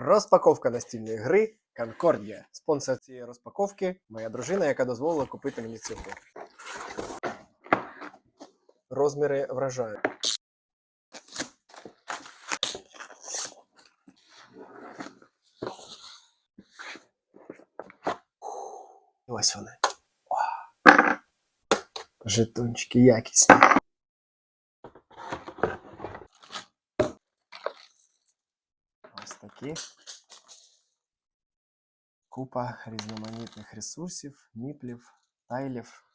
Розпаковка настільної гри Concordia. Спонсор цієї розпаковки моя дружина, яка дозволила купити мені цю гру. Розміри вражають. І ось вони. Жетончики якісні. Ось такі. Купа різноманітних ресурсів, ніплів, тайлів.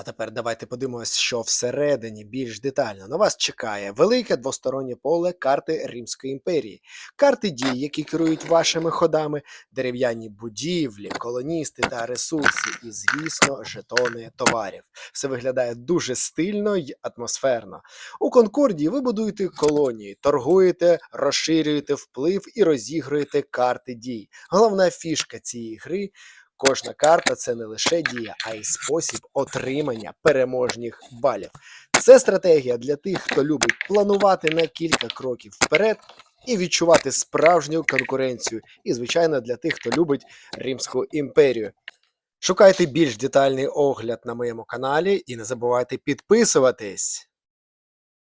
А тепер давайте подивимось, що всередині більш детально. На вас чекає велике двостороннє поле карти Римської імперії, карти дій, які керують вашими ходами, дерев'яні будівлі, колоністи та ресурси, і, звісно, жетони товарів. Все виглядає дуже стильно й атмосферно. У Конкордії ви будуєте колонії, торгуєте, розширюєте вплив і розігруєте карти дій. Головна фішка цієї гри. Кожна карта це не лише дія, а й спосіб отримання переможних балів. Це стратегія для тих, хто любить планувати на кілька кроків вперед і відчувати справжню конкуренцію. І, звичайно, для тих, хто любить Римську імперію. Шукайте більш детальний огляд на моєму каналі і не забувайте підписуватись.